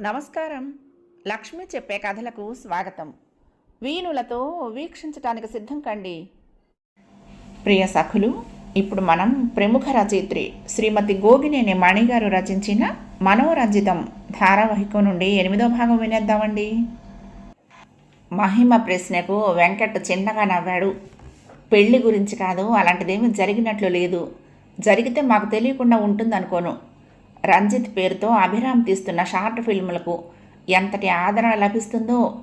నమస్కారం. లక్ష్మి చెప్పే కథలకు స్వాగతం. వీణులతో వీక్షించటానికి సిద్ధం కండి. ప్రియ సఖులు ఇప్పుడు మనం ప్రముఖ రచయిత్రి శ్రీమతి గోగినేని మణిగారు రచించిన మనోరంజితం ధారావాహికం నుండి ఎనిమిదో భాగం వినేద్దామండి. మహిమ ప్రశ్నకు వెంకట్ చిన్నగా నవ్వాడు. పెళ్ళి గురించి కాదు అలాంటిదేమీ జరిగినట్లు లేదు. జరిగితే మాకు తెలియకుండా ఉంటుందనుకోను. రంజిత్ పేరుతో అభిరామ్ తీస్తున్న షార్ట్ ఫిల్ములకు ఎంతటి ఆదరణ లభిస్తుందో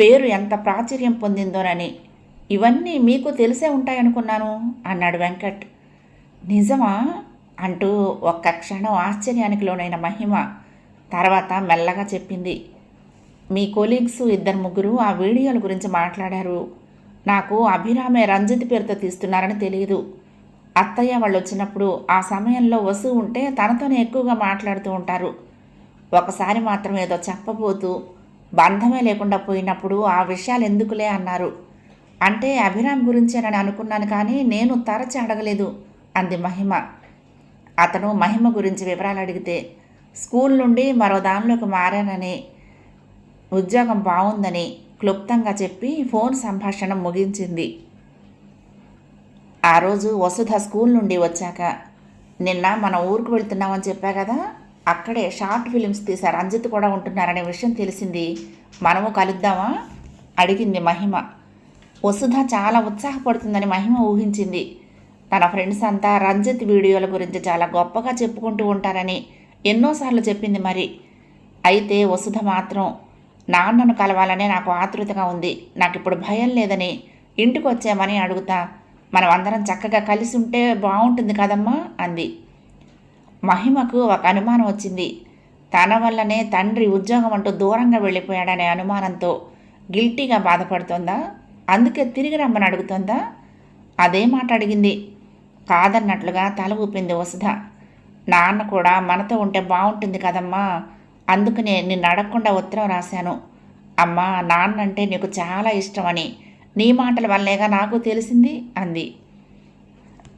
పేరు ఎంత ప్రాచుర్యం పొందిందోనని ఇవన్నీ మీకు తెలిసే ఉంటాయనుకున్నాను అన్నాడు వెంకట్. నిజమా? అంటూ ఒక్క క్షణం ఆశ్చర్యానికి లోనైన మహిమ తర్వాత మెల్లగా చెప్పింది. మీ కొలీగ్స్ ఇద్దరు ముగ్గురు ఆ వీడియోల గురించి మాట్లాడారు. నాకు అభిరామే రంజిత్ పేరుతో తీస్తున్నారని తెలియదు. అత్తయ్య వాళ్ళు వచ్చినప్పుడు ఆ సమయంలో వసు ఉంటే తనతోనే ఎక్కువగా మాట్లాడుతూ ఉంటారు. ఒకసారి మాత్రం ఏదో చెప్పబోతూ బంధమే లేకుండా పోయినప్పుడు ఆ విషయాలు ఎందుకులే అన్నారు. అంటే అభిరామ్ గురించేనని అనుకున్నాను కానీ నేను తరచి అడగలేదు అంది మహిమ. అతను మహిమ గురించి వివరాలు అడిగితే స్కూల్ నుండి మరో దానిలోకి మారానని ఉద్యోగం బాగుందని క్లుప్తంగా చెప్పి ఫోన్ సంభాషణ ముగించింది. ఆ రోజు వసుధ స్కూల్ నుండి వచ్చాక నిన్న మన ఊరికి వెళ్తున్నామని చెప్పా కదా అక్కడే షార్ట్ ఫిలిమ్స్ తీశారు. రంజిత్ కూడా ఉంటున్నారనే విషయం తెలిసింది. మనము కలుద్దామా? అడిగింది మహిమ. వసుధ చాలా ఉత్సాహపడుతుందని మహిమ ఊహించింది. తన ఫ్రెండ్స్ అంతా రంజిత్ వీడియోల గురించి చాలా గొప్పగా చెప్పుకుంటూ ఉంటారని ఎన్నోసార్లు చెప్పింది మరి. అయితే వసుధ మాత్రం నాన్నను కలవాలనే నాకు ఆతృతగా ఉంది. నాకు ఇప్పుడు భయం లేదని ఇంటికి వచ్చామని అడుగుతా మనం అందరం చక్కగా కలిసి ఉంటే బాగుంటుంది కదమ్మా అంది. మహిమకు ఒక అనుమానం వచ్చింది. తన వల్లనే తండ్రి ఉద్యోగం అంటూ దూరంగా వెళ్ళిపోయాడనే అనుమానంతో గిల్టీగా బాధపడుతోందా? అందుకే తిరిగి రమ్మని అడుగుతోందా? అదే మాట అడిగింది. కాదన్నట్లుగా తల ఊపింది వసుధ. నాన్న కూడా మనతో ఉంటే బాగుంటుంది కదమ్మా అందుకనే నిన్ను అడగకుండా ఉత్తరం రాశాను. అమ్మా నాన్న అంటే నీకు చాలా ఇష్టమని నీ మాటల వల్లేగా నాకు తెలిసింది అంది.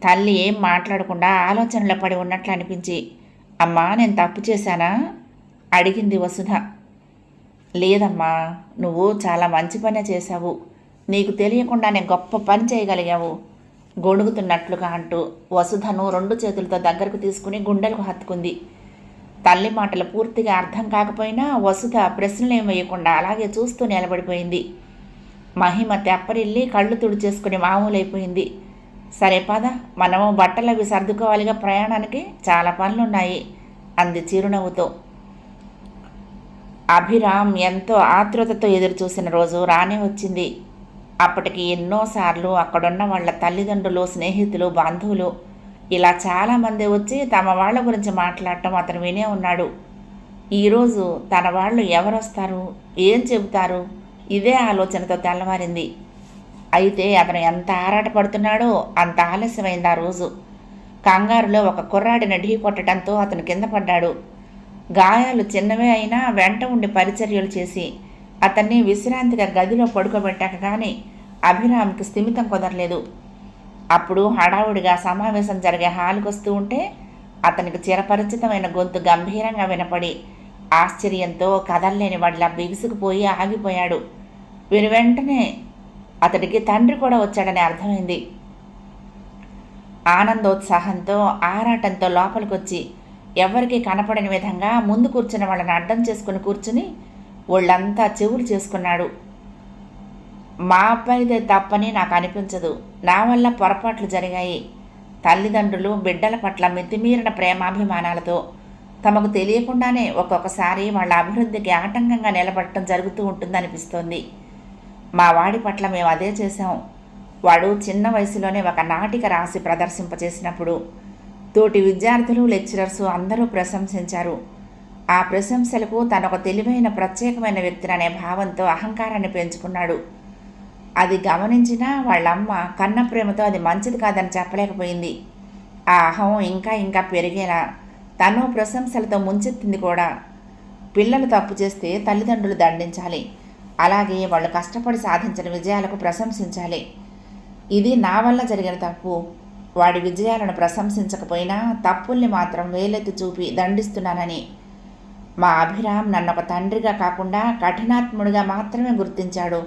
తల్లి ఏం మాట్లాడకుండా ఆలోచనలో పడి ఉన్నట్లు అనిపించి అమ్మా నేను తప్పు చేశానా? అడిగింది వసుధ. లేదమ్మా నువ్వు చాలా మంచి పనే చేశావు. నీకు తెలియకుండానే గొప్ప పని చేయగలిగావు గొణుగుతున్నట్లుగా అంటూ వసుధను రెండు చేతులతో దగ్గరకు తీసుకుని గుండెలకు హత్తుకుంది. తల్లి మాటలు పూర్తిగా అర్థం కాకపోయినా వసుధ ప్రశ్నలేం వేయకుండా అలాగే చూస్తూ నిలబడిపోయింది. మహిమ తెప్పరిల్లి కళ్ళు తుడిచేసుకుని మామూలైపోయింది. సరే పద మనము బట్టలు అవి సర్దుకోవాలిగా ప్రయాణానికి చాలా పనులున్నాయి అంది చిరునవ్వుతో. అభిరామ్ ఎంతో ఆతృతతో ఎదురుచూసిన రోజు రానే వచ్చింది. అప్పటికి ఎన్నోసార్లు అక్కడున్న వాళ్ళ తల్లిదండ్రులు స్నేహితులు బంధువులు ఇలా చాలామంది వచ్చి తమ వాళ్ళ గురించి మాట్లాడటం అతను వినే ఉన్నాడు. ఈరోజు తన వాళ్ళు ఎవరొస్తారు? ఏం చెబుతారు? ఇదే ఆలోచనతో తెల్లవారింది. అయితే అతను ఎంత ఆరాటపడుతున్నాడో అంత ఆలస్యమైంది ఆ రోజు. కంగారులో ఒక కుర్రాడిని ఢీ కొట్టడంతో అతను కింద పడ్డాడు. గాయాలు చిన్నవే అయినా వెంట ఉండి పరిచర్యలు చేసి అతన్ని విశ్రాంతిగా గదిలో పడుకోబెట్టాక కానీ అభిరామ్కి స్థిమితం కుదరలేదు. అప్పుడు హడావుడిగా సమావేశం జరిగే హాల్కి వస్తూ ఉంటే అతనికి చిరపరిచితమైన గొంతు గంభీరంగా వినపడి ఆశ్చర్యంతో కదల్లేని వాళ్ళ బిగుసుకుపోయి ఆగిపోయాడు. వీరు వెంటనే అతడికి తండ్రి కూడా వచ్చాడని అర్థమైంది. ఆనందోత్సాహంతో ఆరాటంతో లోపలికొచ్చి ఎవరికీ కనపడని విధంగా ముందు కూర్చున్న వాళ్ళని అడ్డం చేసుకుని కూర్చుని ఒళ్ళంతా చెవులు చేసుకున్నాడు. మా అబ్బాయిదే తప్పని నాకు అనిపించదు. నా వల్ల పొరపాట్లు జరిగాయి. తల్లిదండ్రులు బిడ్డల పట్ల మితిమీరిన ప్రేమాభిమానాలతో తమకు తెలియకుండానే ఒక్కొక్కసారి వాళ్ళ అభివృద్ధికి ఆటంకంగా నిలబడటం జరుగుతూ ఉంటుందనిపిస్తోంది. మా వాడి పట్ల మేము అదే చేశాం. వాడు చిన్న వయసులోనే ఒక నాటిక రాసి ప్రదర్శింపచేసినప్పుడు తోటి విద్యార్థులు లెక్చరర్స్ అందరూ ప్రశంసించారు. ఆ ప్రశంసలకు తనొక ఒక తెలివైన ప్రత్యేకమైన వ్యక్తిననే భావంతో అహంకారాన్ని పెంచుకున్నాడు. అది గమనించినా వాళ్ళమ్మ కన్న ప్రేమతో అది మంచిది కాదని చెప్పలేకపోయింది. ఆ అహం ఇంకా ఇంకా పెరిగేలా తను ప్రశంసలతో ముంచెత్తింది కూడా. పిల్లలు తప్పు చేస్తే తల్లిదండ్రులు దండించాలి. అలాగే వాళ్ళు కష్టపడి సాధించిన విజయాలకు ప్రశంసించాలి. ఇది నా వల్ల జరిగిన తప్పు. వాడి విజయాలను ప్రశంసించకపోయినా తప్పుల్ని మాత్రం వేలెత్తి చూపి దండిస్తున్నానని. మా అభిరామ్ నన్ను ఒక తండ్రిగా కాకుండా కఠినాత్ముడిగా మాత్రమే గుర్తించాడు.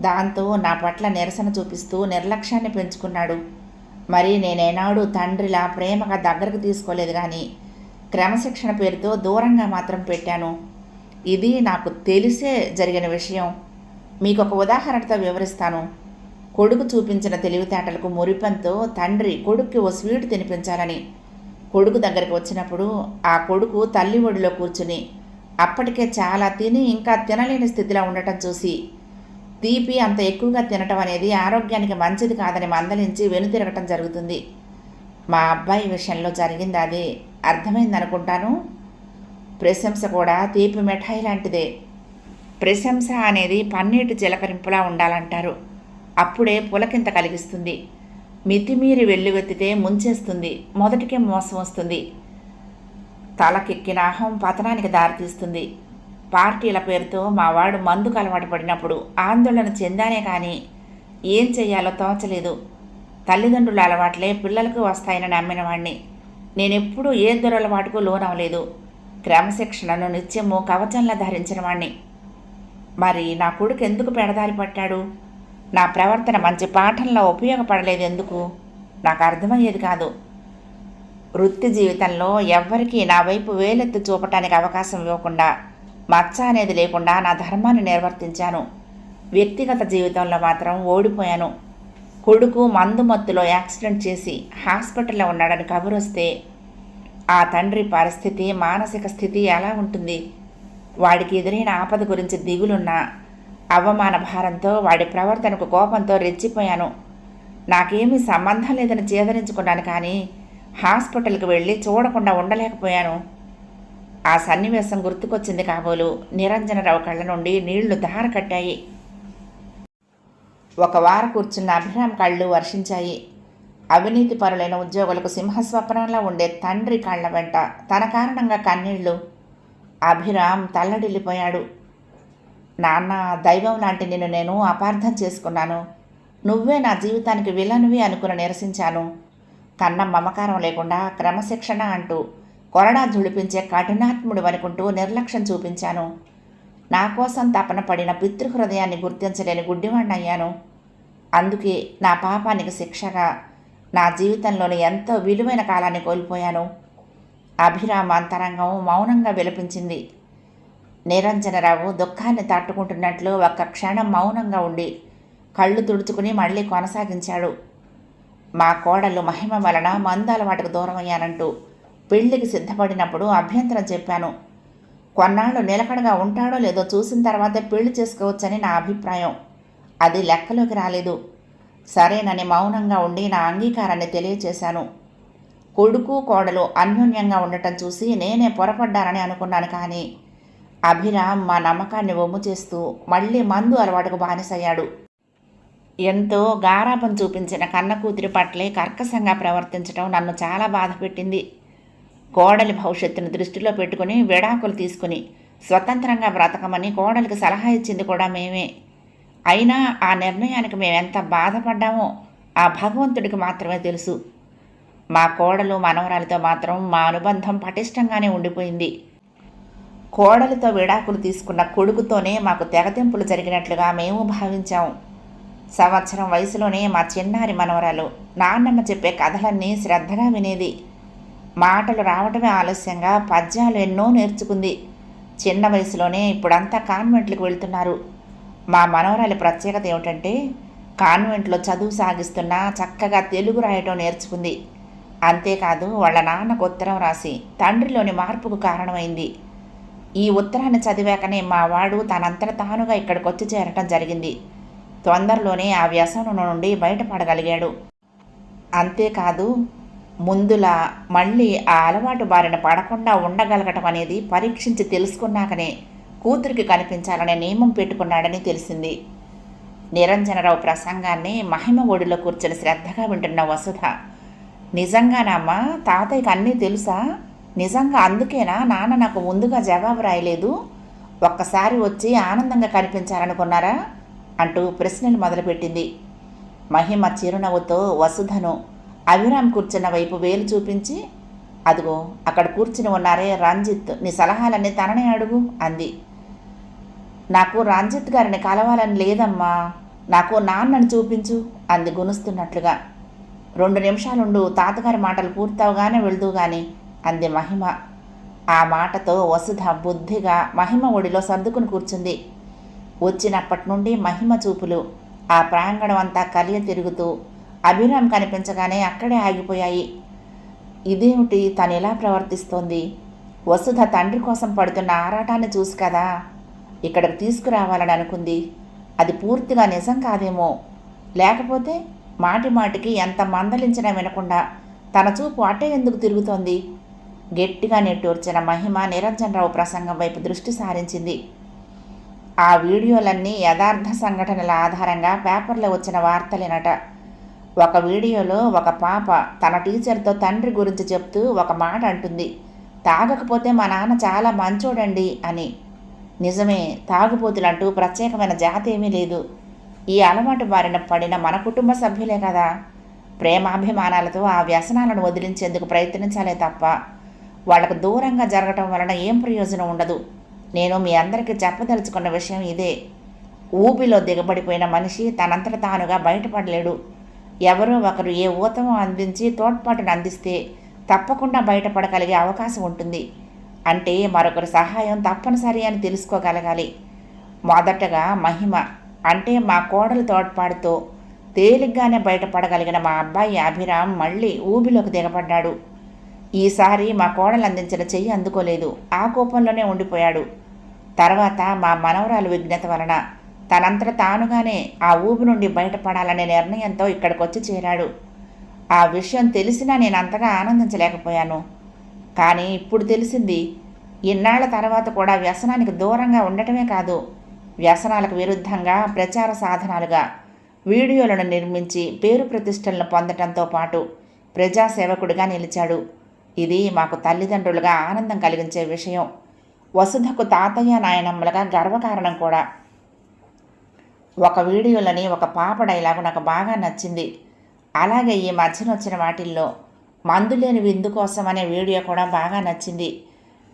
దాంతో నా పట్ల నిరసన చూపిస్తూ నిర్లక్ష్యాన్ని పెంచుకున్నాడు. మరి నేనేనాడు తండ్రిలా ప్రేమగా దగ్గరకు తీసుకోలేదు కానీ క్రమశిక్షణ పేరుతో దూరంగా మాత్రం పెట్టాను. ఇది నాకు తెలిసే జరిగిన విషయం. మీకు ఒక ఉదాహరణతో వివరిస్తాను. కొడుకు చూపించిన తెలివితేటలకు మురిపంతో తండ్రి కొడుక్కి ఓ స్వీట్ తినిపించాలని. కొడుకు దగ్గరికి వచ్చినప్పుడు ఆ కొడుకు తల్లి ఒడిలో కూర్చుని అప్పటికే చాలా తిని ఇంకా తినలేని స్థితిలో ఉండటం చూసి తీపి అంత ఎక్కువగా తినటం అనేది ఆరోగ్యానికి మంచిది కాదని మందలించి వెనుతిరగటం జరుగుతుంది. మా అబ్బాయి విషయంలో జరిగింది అదే. అర్థమైందనుకుంటాను ప్రశంస కూడా తీపి మిఠాయి లాంటిదే. ప్రశంస అనేది పన్నీటి చిలకరింపులా ఉండాలంటారు. అప్పుడే పులకింత కలిగిస్తుంది. మితిమీరి వెల్లువెత్తితే ముంచేస్తుంది. మొదటికే మోసం వస్తుంది. తలకెక్కిన అహం పతనానికి దారితీస్తుంది. పార్టీల పేరుతో మా వాడు మందుకు అలవాటు పడినప్పుడు ఆందోళన చెందానే కానీ ఏం చెయ్యాలో తోచలేదు. తల్లిదండ్రుల అలవాట్లే పిల్లలకు వస్తాయని నమ్మిన వాణ్ణి. నేనెప్పుడూ ఏ దురలవాటుకు లోనవలేదు క్రమశిక్షణను నిత్యము కవచంలా ధరించిన వాణ్ణి. మరి నా కొడుకు ఎందుకు పెడదారి పట్టాడు? నా ప్రవర్తన మంచి పాఠంలో ఉపయోగపడలేదు ఎందుకు? నాకు అర్థమయ్యేది కాదు. వృత్తి జీవితంలో ఎవ్వరికీ నా వైపు వేలెత్తి చూపటానికి అవకాశం ఇవ్వకుండా మచ్చ అనేది లేకుండా నా ధర్మాన్ని నిర్వర్తించాను. వ్యక్తిగత జీవితంలో మాత్రం ఓడిపోయాను. కొడుకు మందుమత్తులో యాక్సిడెంట్ చేసి హాస్పిటల్లో ఉన్నాడని కబురు వస్తే ఆ తండ్రి పరిస్థితి మానసిక స్థితి ఎలా ఉంటుంది? వాడికి ఎదురైన ఆపద గురించి దిగులున్నా అవమాన భారంతో వాడి ప్రవర్తనకు కోపంతో రెచ్చిపోయాను. నాకేమీ సంబంధం లేదని చేదరించుకున్నాను కానీ హాస్పిటల్కి వెళ్ళి చూడకుండా ఉండలేకపోయాను. ఆ సన్నివేశం గుర్తుకొచ్చింది కాబోలు. నిరంజనరావు కళ్ళ నుండి నీళ్ళు దార కట్టాయి. ఒక వార కూర్చున్న అభిరామ్ కళ్ళు వర్షించాయి. అవినీతి పరులైన ఉద్యోగులకు సింహస్వప్నంలో ఉండే తండ్రి కళ్ళ వెంట తన కారణంగా కన్నీళ్ళు. అభిరామ్ తల్లడిల్లిపోయాడు. నాన్న దైవం లాంటి నిన్ను నేను అపార్థం చేసుకున్నాను. నువ్వే నా జీవితానికి విలనువి అనుకుని నిరసించాను. కన్న మమకారం లేకుండా క్రమశిక్షణ అంటూ కొరడా జుడిపించే కఠినాత్ముడు అనుకుంటూ నిర్లక్ష్యం చూపించాను. నా కోసం తపన పడిన పితృహృదయాన్ని గుర్తించలేని గుడ్డివాణ్ణయ్యాను. అందుకే నా పాపానికి శిక్షగా నా జీవితంలోని ఎంతో విలువైన కాలాన్ని కోల్పోయాను. అభిరామ అంతరంగం మౌనంగా విలపించింది. నిరంజనరావు దుఃఖాన్ని తట్టుకుంటున్నట్లు ఒక్క క్షణం మౌనంగా ఉండి కళ్ళు తుడుచుకుని మళ్ళీ కొనసాగించాడు. మా కోడలు మహిమ వలన మందాల వాటికి దూరమయ్యానంటూ పెళ్ళికి సిద్ధపడినప్పుడు అభ్యంతరం చెప్పాను. కొన్నాళ్ళు నిలకడగా ఉంటాడో లేదో చూసిన తర్వాతే పెళ్ళి చేసుకోవచ్చని నా అభిప్రాయం. అది లెక్కలోకి రాలేదు. సరేనని మౌనంగా ఉండి నా అంగీకారాన్ని తెలియచేశాను. కొడుకు కోడలు అన్యోన్యంగా ఉండటం చూసి నేనే పొరపడ్డానని అనుకున్నాను కానీ అభిరామ్ మా నమ్మకాన్ని ఒమ్ము చేస్తూ మళ్ళీ మందు అలవాటుకు బానిసయ్యాడు. ఎంతో గారాపం చూపించిన కన్న కూతురి పట్లే కర్కశంగా ప్రవర్తించడం నన్ను చాలా బాధ పెట్టింది. కోడలి భవిష్యత్తును దృష్టిలో పెట్టుకుని విడాకులు తీసుకుని స్వతంత్రంగా బ్రతకమని కోడలికి సలహా ఇచ్చింది కూడా మేమే. అయినా ఆ నిర్ణయానికి మేము ఎంత బాధపడ్డామో ఆ భగవంతుడికి మాత్రమే తెలుసు. మా కోడలు మనవరాలతో మాత్రం మా అనుబంధం పటిష్టంగానే ఉండిపోయింది. కోడలితో విడాకులు తీసుకున్న కొడుకుతోనే మాకు తెగతింపులు జరిగినట్లుగా మేము భావించాం. సంవత్సరం వయసులోనే మా చిన్నారి మనవరాలు నాన్నమ్మ చెప్పే కథలన్నీ శ్రద్ధగా వినేది. మాటలు రావటమే ఆలస్యంగా పద్యాలు ఎన్నో నేర్చుకుంది. చిన్న వయసులోనే ఇప్పుడంతా కాన్వెంట్లకు వెళ్తున్నారు. మా మనవరాలి ప్రత్యేకత ఏమిటంటే కాన్వెంట్లో చదువు సాగిస్తున్నా చక్కగా తెలుగు రాయటం నేర్చుకుంది. అంతేకాదు వాళ్ళ నాన్నకు ఉత్తరం రాసి తండ్రిలోని మార్పుకు కారణమైంది. ఈ ఉత్తరాన్ని చదివాకనే మా వాడు తనంతట తానుగా ఇక్కడికి వచ్చి చేరటం జరిగింది. తొందరలోనే ఆ వ్యసనం నుండి బయటపడగలిగాడు. అంతేకాదు ముందులా మళ్ళీ ఆ అలవాటు బారిన పడకుండా ఉండగలగటం అనేది పరీక్షించి తెలుసుకున్నాకనే కూతురికి కనిపించాలనే నియమం పెట్టుకున్నాడని తెలిసింది. నిరంజనరావు ప్రసంగాన్ని మహిమ ఒడిలో కూర్చొని శ్రద్ధగా వింటున్న వసుధ నిజంగానమ్మా తాతయ్యకి అన్నీ తెలుసా? నిజంగా అందుకేనా నాన్న నాకు ముందుగా జవాబు రాయలేదు? ఒక్కసారి వచ్చి ఆనందంగా కనిపించాలనుకున్నారా? అంటూ ప్రశ్నలు మొదలుపెట్టింది. మహిమ చిరునవ్వుతో వసుధను అభిరామ్ కూర్చున్న వైపు వేలు చూపించి అదిగో అక్కడ కూర్చుని ఉన్నారే రంజిత్ నీ సలహాలన్నీ తననే అడుగు అంది. నాకు రంజిత్ గారిని కలవాలని లేదమ్మా. నాకు నాన్నని చూపించు అంది గునుస్తున్నట్లుగా. రెండు నిమిషాలుండు తాతగారి మాటలు పూర్తవగానే వెళ్తూ గాని అంది మహిమ. ఆ మాటతో వసుధ బుద్ధిగా మహిమ ఒడిలో సర్దుకుని కూర్చుంది. వచ్చినప్పటి నుండి మహిమ చూపులు ఆ ప్రాంగణం అంతా కలియ తిరుగుతూ అభిరామ్ కనిపించగానే అక్కడే ఆగిపోయాయి. ఇదేమిటి తను ఎలా ప్రవర్తిస్తోంది? వసుధ తండ్రి కోసం పడుతున్న ఆరాటాన్ని చూసి కదా. ఇక్కడికి తీసుకురావాలని అనుకుంది. అది పూర్తిగా నిజం కాదేమో. లేకపోతే మాటి మాటికి ఎంత మందలించినా వినకుండా తన చూపు అటే ఎందుకు తిరుగుతోంది? గట్టిగా నెట్టూర్చిన మహిమ నిరంజనరావు ప్రసంగం వైపు దృష్టి సారించింది. ఆ వీడియోలన్నీ యథార్థ సంఘటనల ఆధారంగా పేపర్లో వచ్చిన వార్తలేనట. ఒక వీడియోలో ఒక పాప తన టీచర్తో తండ్రి గురించి చెప్తూ ఒక మాట అంటుంది. తాగకపోతే మా నాన్న చాలా మంచోడండి అని. నిజమే తాగుబోతులంటూ ప్రత్యేకమైన జాతి ఏమీ లేదు. ఈ అలవాటు బారిన పడిన మన కుటుంబ సభ్యులే కదా. ప్రేమాభిమానాలతో ఆ వ్యసనాలను వదిలించేందుకు ప్రయత్నించాలే తప్ప వాళ్ళకు దూరంగా జరగటం వలన ఏం ప్రయోజనం ఉండదు. నేను మీ అందరికీ చెప్పదలుచుకున్న విషయం ఇదే. ఊపిలో దిగబడిపోయిన మనిషి తనంతట తానుగా బయటపడలేడు. ఎవరో ఒకరు ఏ ఊతమో అందించి తోడ్పాటును అందిస్తే తప్పకుండా బయటపడగలిగే అవకాశం ఉంటుంది. అంటే మరొకరి సహాయం తప్పనిసరి అని తెలుసుకోగలగాలి. మొదటగా మహిమ అంటే మా కోడలు తోడ్పాటుతో తేలిగ్గానే బయటపడగలిగిన మా అబ్బాయి అభిరామ్ మళ్ళీ ఊబిలోకి దిగబడ్డాడు. ఈసారి మా కోడలు అందించిన చెయ్యి అందుకోలేదు ఆ కోపంలోనే ఉండిపోయాడు. తర్వాత మా మనవరాలు విజ్ఞత వలన తనంతట తానుగానే ఆ ఊబి నుండి బయటపడాలనే నిర్ణయంతో ఇక్కడికి వచ్చి చేరాడు. ఆ విషయం తెలిసినా నేను అంతగా ఆనందించలేకపోయాను. కానీ ఇప్పుడు తెలిసింది ఇన్నాళ్ళ తర్వాత కూడా వ్యసనానికి దూరంగా ఉండటమే కాదు వ్యసనాలకు విరుద్ధంగా ప్రచార సాధనాలుగా వీడియోలను నిర్మించి పేరు ప్రతిష్టలను పొందటంతో పాటు ప్రజాసేవకుడిగా నిలిచాడు. ఇది మాకు తల్లిదండ్రులుగా ఆనందం కలిగించే విషయం. వసుధకు తాతయ్య నాయనమ్మలుగా గర్వకారణం కూడా. ఒక వీడియోలోని ఒక పాప డైలాగు నాకు బాగా నచ్చింది. అలాగే ఈ మధ్యన వచ్చిన వాటిల్లో మందులేని విందు కోసం అనే వీడియో కూడా బాగా నచ్చింది.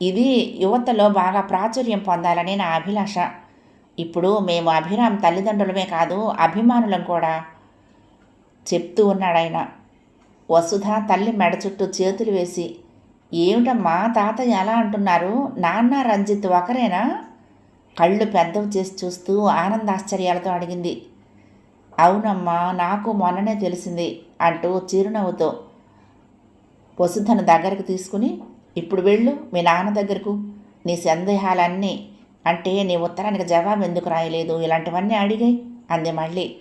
ఇది యువతలో బాగా ప్రాచుర్యం పొందాలని నా అభిలాష. ఇప్పుడు మేము అభిరామ్ తల్లిదండ్రులమే కాదు అభిమానులం కూడా చెప్తూ ఉన్నాడాయన వసుధ తల్లి మెడ చుట్టూ చేతులు వేసి ఏమిటమ్మా తాతయ్య ఎలా అంటున్నారు? నాన్న రంజిత్ ఒకరేనా? కళ్ళు పెద్దవి చేసి చూస్తూ ఆనందాశ్చర్యాలతో అడిగింది. అవునమ్మా నాకు మొన్ననే తెలిసింది అంటూ చిరునవ్వుతో వసుధను దగ్గరకు తీసుకుని ఇప్పుడు వెళ్ళు మీ నాన్న దగ్గరకు. నీ సందేహాలన్నీ అంటే నీ ఉత్తరానికి జవాబు ఎందుకు రాయలేదు? ఇలాంటివన్నీ అడిగాయి అంది మళ్ళీ.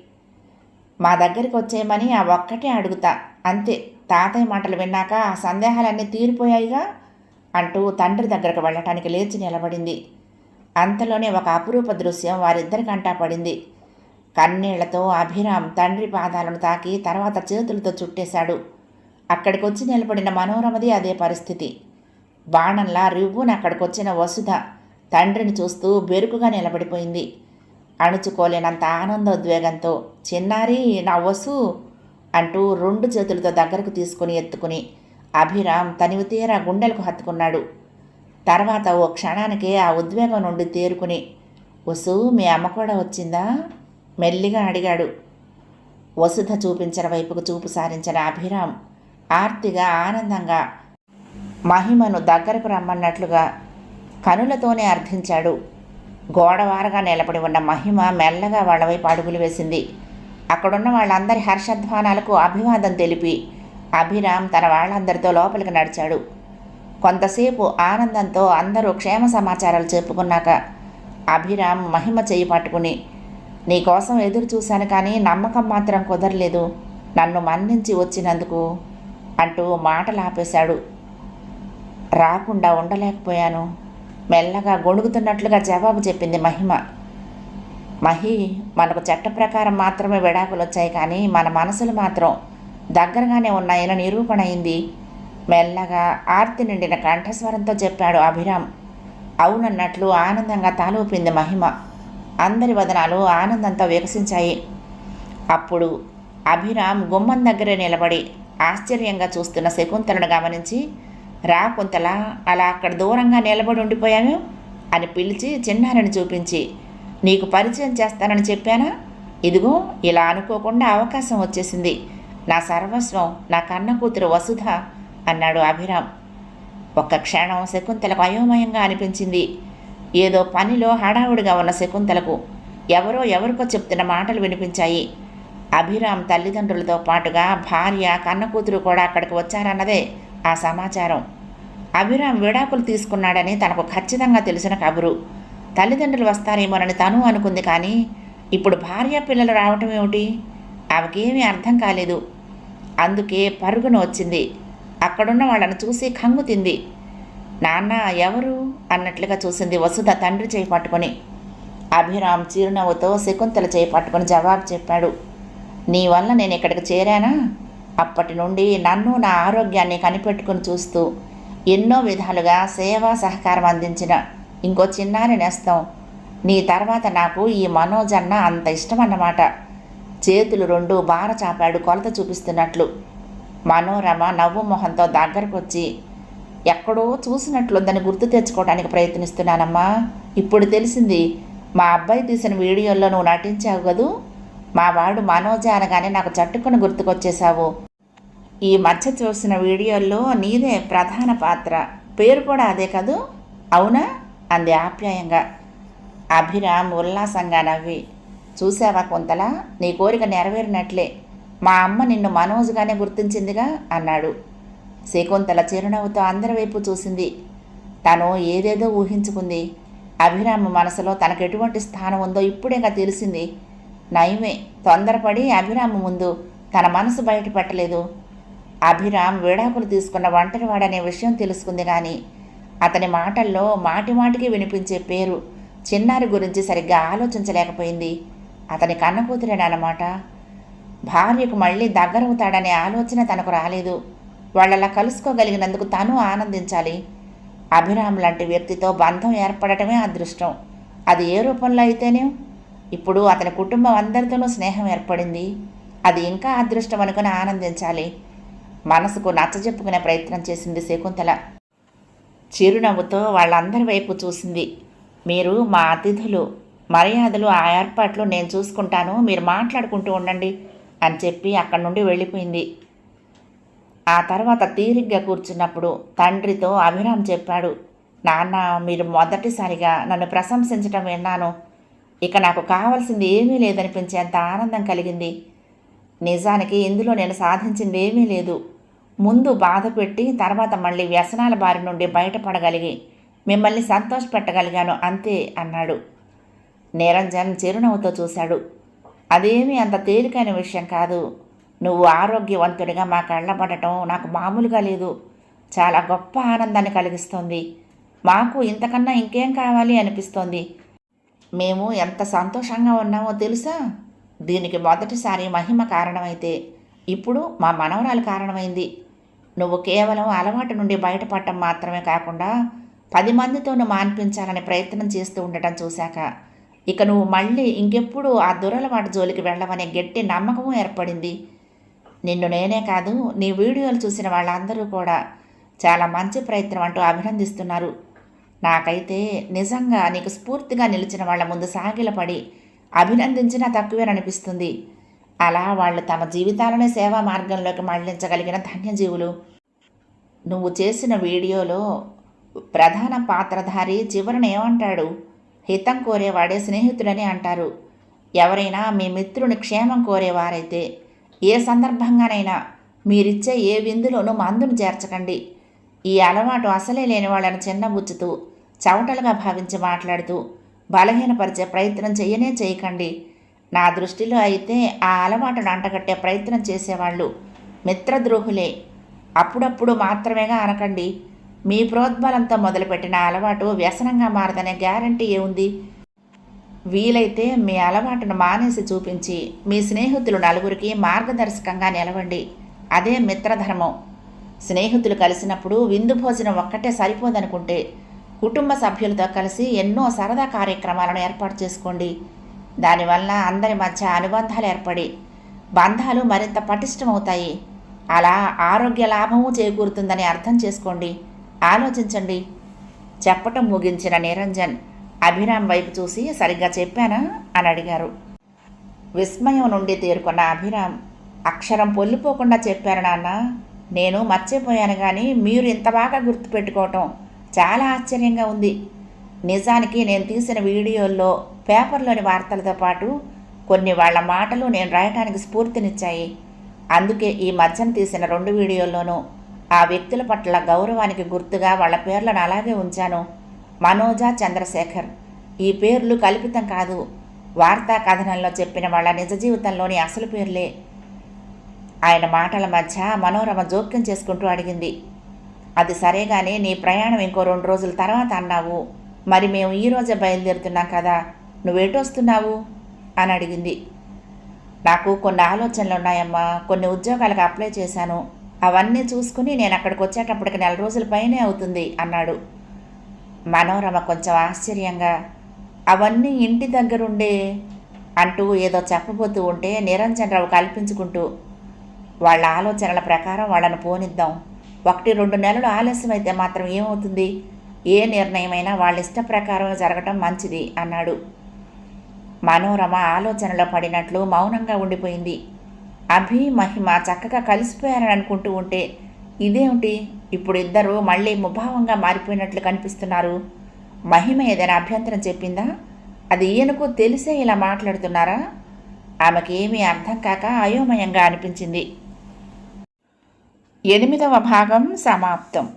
మా దగ్గరికి వచ్చేయమని ఆ ఒక్కటే అడుగుతా. అంతే. తాతయ్య మాటలు విన్నాక ఆ సందేహాలన్నీ తీరిపోయాయిగా అంటూ తండ్రి దగ్గరకు వెళ్ళటానికి లేచి నిలబడింది. అంతలోనే ఒక అపురూప దృశ్యం వారిద్దరికంటా పడింది. కన్నీళ్ళతో అభిరామ్ తండ్రి పాదాలను తాకి తర్వాత చేతులతో చుట్టేశాడు. అక్కడికి వచ్చి నిలబడిన మనోరమది అదే పరిస్థితి. బాణంలా రివ్వున అక్కడికొచ్చిన వసుధ తండ్రిని చూస్తూ బెరుకుగా నిలబడిపోయింది. అణుచుకోలేనంత ఆనందోద్వేగంతో చిన్నారి నా వసు అంటూ రెండు చేతులతో దగ్గరకు తీసుకుని ఎత్తుకుని అభిరామ్ తనివి తీరా గుండెలకు హత్తుకున్నాడు. తర్వాత ఓ క్షణానికే ఆ ఉద్వేగం నుండి తేరుకుని వసు మీ అమ్మ కూడా వచ్చిందా? మెల్లిగా అడిగాడు. వసుధ చూపించిన వైపుకు చూపు సారించిన అభిరామ్ ఆర్తిగా ఆనందంగా మహిమను దగ్గరకు రమ్మన్నట్లుగా కనులతోనే అర్థించాడు. గోడవారగా నిలబడి ఉన్న మహిమ మెల్లగా వాళ్ళ వైపు అడుగులు వేసింది. అక్కడున్న వాళ్ళందరి హర్షధ్వానాలకు అభివాదం తెలిపి అభిరామ్ తన వాళ్ళందరితో లోపలికి నడిచాడు. కొంతసేపు ఆనందంతో అందరూ క్షేమ సమాచారాలు చెప్పుకున్నాక అభిరామ్ మహిమ చేయి పట్టుకుని నీకోసం ఎదురు చూశాను కానీ నమ్మకం మాత్రం కుదరలేదు. నన్ను మన్నించి వచ్చినందుకు అంటూ మాటలు ఆపేశాడు. రాకుండా ఉండలేకపోయాను. మెల్లగా గొణుగుతున్నట్లుగా జవాబు చెప్పింది మహిమ. మహి మనకు చట్ట ప్రకారం మాత్రమే విడాకులు వచ్చాయి కానీ మన మనసులు మాత్రం దగ్గరగానే ఉన్నాయని నిరూపణ అయింది. మెల్లగా ఆర్తి నిండిన కంఠస్వరంతో చెప్పాడు అభిరామ్. అవునన్నట్లు ఆనందంగా తాలూపింది మహిమ. అందరి వదనాలు ఆనందంతో వికసించాయి. అప్పుడు అభిరామ్ గుమ్మం దగ్గరే నిలబడి ఆశ్చర్యంగా చూస్తున్న శకుంతలను గమనించి రా కొంతలా అలా అక్కడ దూరంగా నిలబడి ఉండిపోయాను అని పిలిచి చిన్నారని చూపించి నీకు పరిచయం చేస్తానని చెప్పానా? ఇదిగో ఇలా అనుకోకుండా అవకాశం వచ్చేసింది. నా సర్వస్వం నా కన్న కూతురు వసుధ అన్నాడు అభిరామ్. ఒక్క క్షణం శకుంతలకు అయోమయంగా అనిపించింది. ఏదో పనిలో హడావుడిగా ఉన్న శకుంతలకు ఎవరో ఎవరికో చెప్తున్న మాటలు వినిపించాయి. అభిరామ్ తల్లిదండ్రులతో పాటుగా భార్య కన్న కూతురు కూడా అక్కడికి వచ్చారన్నదే ఆ సమాచారం. అభిరామ్ విడాకులు తీసుకున్నాడని తనకు ఖచ్చితంగా తెలిసిన కబురు. తల్లిదండ్రులు వస్తారేమోనని తను అనుకుంది కానీ ఇప్పుడు భార్య పిల్లలు రావటం ఏమిటి? ఆమెకేమీ అర్థం కాలేదు. అందుకే పరుగున వచ్చింది. అక్కడున్న వాళ్ళని చూసి కంగు తింది. నాన్న ఎవరు? అన్నట్లుగా చూసింది వసుధ తండ్రి చేయి పట్టుకొని. అభిరామ్ చిరునవ్వుతో శకుంతల చేయి పట్టుకొని జవాబు చెప్పాడు. నీ వల్ల నేను ఇక్కడికి చేరానా? అప్పటి నుండి నన్ను నా ఆరోగ్యాన్ని కనిపెట్టుకుని చూస్తూ ఎన్నో విధాలుగా సేవా సహకారం అందించిన ఇంకో చిన్నారి నేస్తం. నీ తర్వాత నాకు ఈ మనోజన్న అంత ఇష్టం అన్నమాట చేతులు రెండు బార చాపాడు కొలత చూపిస్తున్నట్లు. మనోరమ నవ్వు మొహంతో దగ్గరకు వచ్చి ఎక్కడో చూసినట్లుందని గుర్తు తెచ్చుకోవడానికి ప్రయత్నిస్తున్నానమ్మా. ఇప్పుడు తెలిసింది మా అబ్బాయి తీసిన వీడియోల్లో నువ్వు నటించావు కదూ? మా వాడు మనోజ అనగానే నాకు చట్టుకుని గుర్తుకొచ్చేశావు. ఈ మధ్య చూసిన వీడియోల్లో నీదే ప్రధాన పాత్ర. పేరు కూడా అదే కదూ? అవునా? అంది ఆప్యాయంగా. అభిరామ్ ఉల్లాసంగా నవ్వి. చూసావా కొంతలా? నీ కోరిక నెరవేరినట్లే. మా అమ్మ నిన్ను మనోజ్గానే గుర్తించిందిగా అన్నాడు. శకుంతల చిరునవ్వుతో అందరి వైపు చూసింది. తను ఏదేదో ఊహించుకుంది. అభిరామ్ మనసులో తనకు ఎటువంటి స్థానం ఉందో ఇప్పుడేగా తెలిసింది. నయమే. తొందరపడి అభిరామ్ ముందు తన మనసు బయటపెట్టలేదు. అభిరామ్ విడాకులు తీసుకున్న ఒంటరివాడనే విషయం తెలుసుకుంది కానీ అతని మాటల్లో మాటి మాటికి వినిపించే పేరు చిన్నారి గురించి సరిగ్గా ఆలోచించలేకపోయింది. అతని కన్నకూతురేనన్నమాట భార్యకు మళ్ళీ దగ్గరవుతాడనే ఆలోచన తనకు రాలేదు. వాళ్ళలా కలుసుకోగలిగినందుకు తను ఆనందించాలి. అభిరామ్ లాంటి వ్యక్తితో బంధం ఏర్పడటమే అదృష్టం. అది ఏ రూపంలో అయితేనే? ఇప్పుడు అతని కుటుంబం అందరితోనూ స్నేహం ఏర్పడింది. అది ఇంకా అదృష్టం అనుకుని ఆనందించాలి. మనసుకు నచ్చజెప్పుకునే ప్రయత్నం చేసింది శకుంతల. చిరునవ్వుతో వాళ్ళందరి వైపు చూసింది. మీరు మా అతిథులు మర్యాదలు ఆ ఏర్పాట్లు నేను చూసుకుంటాను మీరు మాట్లాడుకుంటూ ఉండండి అని చెప్పి అక్కడి నుండి వెళ్ళిపోయింది. ఆ తర్వాత తీరిగ్గా కూర్చున్నప్పుడు తండ్రితో అభిరామ్ చెప్పాడు నాన్న మీరు మొదటిసారిగా నన్ను ప్రశంసించటం విన్నాను. ఇక నాకు కావాల్సింది ఏమీ లేదనిపించేంత ఆనందం కలిగింది. నిజానికి ఇందులో నేను సాధించింది ఏమీ లేదు. ముందు బాధ పెట్టి తర్వాత మళ్ళీ వ్యసనాల బారి నుండి బయటపడగలిగి మిమ్మల్ని సంతోషపెట్టగలిగాను అంతే అన్నాడు. నిరంజన్ చిరునవ్వుతో చూశాడు. అదేమీ అంత తేలికైన విషయం కాదు. నువ్వు ఆరోగ్యవంతుడిగా మా కళ్ళబడటం నాకు మామూలుగా లేదు. చాలా గొప్ప ఆనందాన్ని కలిగిస్తోంది. మాకు ఇంతకన్నా ఇంకేం కావాలి అనిపిస్తోంది? మేము ఎంత సంతోషంగా ఉన్నామో తెలుసా? దీనికి మొదటిసారి మహిమ కారణమైతే ఇప్పుడు మా మనవరాలు కారణమైంది. నువ్వు కేవలం అలవాటు నుండి బయటపడటం మాత్రమే కాకుండా పది మందితోనూ మాన్పించాలని ప్రయత్నం చేస్తూ ఉండటం చూశాక ఇక నువ్వు మళ్ళీ ఇంకెప్పుడు ఆ దురలవాటు జోలికి వెళ్ళవనే గట్టి నమ్మకము ఏర్పడింది. నిన్ను నేనే కాదు నీ వీడియోలు చూసిన వాళ్ళందరూ కూడా చాలా మంచి ప్రయత్నం అంటూ అభినందిస్తున్నారు. నాకైతే నిజంగా నీకు స్ఫూర్తిగా నిలిచిన వాళ్ళ ముందు సాగిలపడి అభినందించినా తక్కువేననిపిస్తుంది అలా వాళ్ళు తమ జీవితాలనే సేవా మార్గంలోకి మళ్ళించగలిగిన ధన్యజీవులు. నువ్వు చేసిన వీడియోలో ప్రధాన పాత్రధారి చివరిని ఏమంటాడు? హితం కోరేవాడే స్నేహితుడని అంటారు. ఎవరైనా మీ మిత్రుని క్షేమం కోరేవారైతే ఏ సందర్భంగానైనా మీరిచ్చే ఏ విందులోనూ మందును చేర్చకండి. ఈ అలవాటు అసలే లేని వాళ్ళని చిన్నబుచ్చుతూ చవటలుగా భావించి మాట్లాడుతూ బలహీనపరిచే ప్రయత్నం చేయనే చేయకండి నా దృష్టిలో అయితే ఆ అలవాటును అంటగట్టే ప్రయత్నం చేసేవాళ్ళు మిత్రద్రోహులే. అప్పుడప్పుడు మాత్రమేగా అనకండి. మీ ప్రోద్బలంతో మొదలుపెట్టిన అలవాటు వ్యసనంగా మారదనే గ్యారంటీ ఏముంది? వీలైతే మీ అలవాటును మానేసి చూపించి మీ స్నేహితులు నలుగురికి మార్గదర్శకంగా నిలవండి. అదే మిత్రధర్మం. స్నేహితులు కలిసినప్పుడు విందు భోజనం ఒక్కటే సరిపోదనుకుంటే కుటుంబ సభ్యులతో కలిసి ఎన్నో సరదా కార్యక్రమాలను ఏర్పాటు చేసుకోండి. దానివల్ల అందరి మధ్య అనుబంధాలు ఏర్పడి బంధాలు మరింత పటిష్టమవుతాయి. అలా ఆరోగ్య లాభము చేకూరుతుందని అర్థం చేసుకోండి. ఆలోచించండి. చెప్పటం ముగించిన నిరంజన్ అభిరామ్ వైపు చూసి సరిగ్గా చెప్పానా అని అడిగారు. విస్మయం నుండి తేరుకున్న అభిరామ్ అక్షరం పొల్లిపోకుండా చెప్పారు నాన్న. నేను మర్చిపోయాను కానీ మీరు ఇంత బాగా గుర్తుపెట్టుకోవటం చాలా ఆశ్చర్యంగా ఉంది. నిజానికి నేను తీసిన వీడియోల్లో పేపర్లోని వార్తలతో పాటు కొన్ని వాళ్ళ మాటలు నేను రాయటానికి స్ఫూర్తినిచ్చాయి. అందుకే ఈ మధ్యన తీసిన రెండు వీడియోల్లోనూ ఆ వ్యక్తుల పట్ల గౌరవానికి గుర్తుగా వాళ్ళ పేర్లను అలాగే ఉంచాను. మనోజ చంద్రశేఖర్. ఈ పేర్లు కల్పితం కాదు. వార్తా కథనంలో చెప్పిన వాళ్ళ నిజ జీవితంలోని అసలు పేర్లే. ఆయన మాటల మధ్య మనోరమ జోక్యం చేసుకుంటూ అడిగింది. అది సరే కానీ నీ ప్రయాణం ఇంకో రెండు రోజుల తర్వాత అన్నావు. మరి మేము ఈ రోజే బయలుదేరుతున్నాం కదా నువ్వేటొస్తున్నావు? అని అడిగింది. నాకు కొన్ని ఆలోచనలు ఉన్నాయమ్మా కొన్ని ఉద్యోగాలకు అప్లై చేశాను. అవన్నీ చూసుకుని నేను అక్కడికి వచ్చేటప్పటికి నెల రోజుల పైనే అవుతుంది అన్నాడు. మనోరమ కొంచెం ఆశ్చర్యంగా అవన్నీ ఇంటి దగ్గరుండే అంటూ ఏదో చెప్పబోతూ ఉంటే నిరంజన్ రావు కల్పించుకుంటూ వాళ్ళ ఆలోచనల ప్రకారం వాళ్ళను పోనిద్దాం. ఒకటి రెండు నెలలు ఆలస్యమైతే మాత్రం ఏమవుతుంది? ఏ నిర్ణయమైనా వాళ్ళ ఇష్ట ప్రకారం జరగటం మంచిది అన్నాడు. మనోరమ ఆలోచనలో పడినట్లు మౌనంగా ఉండిపోయింది. అభి మహిమ చక్కగా కలిసిపోయారని అనుకుంటూ ఉంటే ఇదేమిటి? ఇప్పుడు ఇద్దరు మళ్ళీ ముభావంగా మారిపోయినట్లు కనిపిస్తున్నారు. మహిమ ఏదైనా అభ్యంతరం చెప్పిందా? అది ఈయనకు తెలిసే ఇలా మాట్లాడుతున్నారా? ఆమెకి ఏమీ అర్థం కాక అయోమయంగా అనిపించింది. ఎనిమిదవ భాగం సమాప్తం.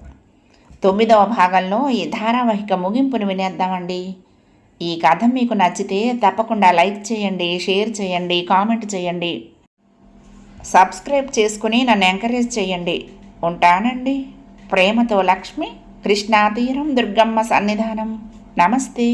తొమ్మిదవ భాగంలో ఈ ధారావాహిక ముగింపును వినేద్దామండి. ఈ కథ మీకు నచ్చితే తప్పకుండా లైక్ చేయండి షేర్ చేయండి కామెంట్ చేయండి. సబ్స్క్రైబ్ చేసుకుని నన్ను ఎంకరేజ్ చేయండి. ఉంటానండి. ప్రేమతో లక్ష్మి కృష్ణాతీరం దుర్గమ్మ సన్నిధానం. నమస్తే.